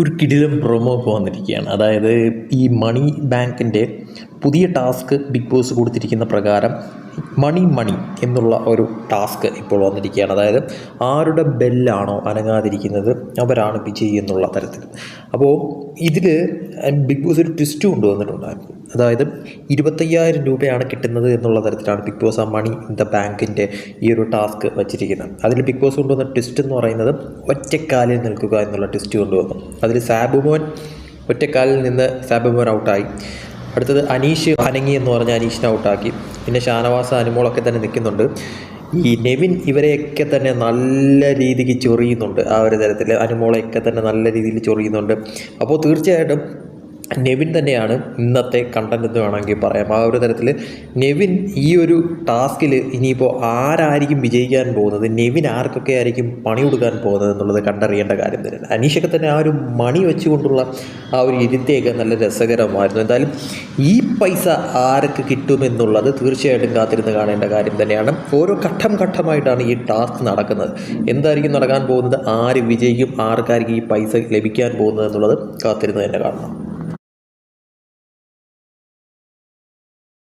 ഒരു കിടിലം പ്രൊമോ വന്നിരിക്കുകയാണ്. അതായത് ഈ മണി ബാങ്കിന്റെ പുതിയ ടാസ്ക് ബിഗ് ബോസ് കൊടുത്തിരിക്കുന്ന പ്രകാരം മണി മണി എന്നുള്ള ഒരു ടാസ്ക് ഇപ്പോൾ വന്നിരിക്കുകയാണ്. അതായത് ആരുടെ ബെല്ലാണോ അനങ്ങാതിരിക്കുന്നത് അവരാണ് വിജയി എന്നുള്ള തരത്തിൽ. അപ്പോൾ ഇതിൽ ബിഗ് ബോസ് ഒരു ട്വിസ്റ്റ് കൊണ്ടുവന്നിട്ടുണ്ടായിരുന്നു. അതായത് ഇരുപത്തയ്യായിരം രൂപയാണ് കിട്ടുന്നത് എന്നുള്ള തരത്തിലാണ് ബിഗ് ബോസ് ആ മണി ഇൻ ദ ബാങ്കിന്റെ ഈ ഒരു ടാസ്ക് വച്ചിരിക്കുന്നത്. അതിൽ ബിഗ് ബോസ് കൊണ്ടുവന്ന ട്വിസ്റ്റ് എന്ന് പറയുന്നത് ഒറ്റക്കാലിൽ നിൽക്കുക എന്നുള്ള ട്വിസ്റ്റ് കൊണ്ടുവന്നു. അതിൽ സാബുമോൻ ഒറ്റക്കാലിൽ നിന്ന് സാബുമോൻ ഔട്ടായി അടുത്തത് അനീഷ് അനങ്ങി എന്ന് പറഞ്ഞ അനീഷിനെ ഔട്ടാക്കി പിന്നെ ഷാനവാസ അനുമോളൊക്കെ തന്നെ നിൽക്കുന്നുണ്ട്. ഈ നെവിൻ ഇവരെയൊക്കെ തന്നെ നല്ല രീതിക്ക് ചൊറിയുന്നുണ്ട് ആ ഒരു തരത്തിൽ. അനുമോളെയൊക്കെ തന്നെ നല്ല രീതിയിൽ ചൊറിയുന്നുണ്ട്. അപ്പോൾ തീർച്ചയായിട്ടും നെവിൻ തന്നെയാണ് ഇന്നത്തെ കണ്ടന്റ് എന്ന് വേണമെങ്കിൽ പറയാം. ആ ഒരു തരത്തിൽ നെവിൻ ഈ ഒരു ടാസ്കിൽ ഇനിയിപ്പോൾ ആരായിരിക്കും വിജയിക്കാൻ പോകുന്നത്? നെവിൻ ആർക്കൊക്കെ ആയിരിക്കും പണി കൊടുക്കാൻ പോകുന്നത് എന്നുള്ളത് കണ്ടറിയേണ്ട കാര്യം തന്നെയാണ്. അനീഷൊക്കെ തന്നെ ആ ഒരു മണി വെച്ചുകൊണ്ടുള്ള ആ ഒരു ഇരുത്തിയൊക്കെ നല്ല രസകരമായിരുന്നു. എന്തായാലും ഈ പൈസ ആർക്ക് കിട്ടുമെന്നുള്ളത് തീർച്ചയായിട്ടും കാത്തിരുന്ന് കാണേണ്ട കാര്യം തന്നെയാണ്. ഓരോ ഘട്ടം ഘട്ടമായിട്ടാണ് ഈ ടാസ്ക് നടക്കുന്നത്. എന്തായിരിക്കും നടക്കാൻ പോകുന്നത്? ആര് വിജയിക്കും? ആർക്കായിരിക്കും ഈ പൈസ ലഭിക്കാൻ പോകുന്നത് എന്നുള്ളത് കാത്തിരുന്ന് തന്നെ കാണണം.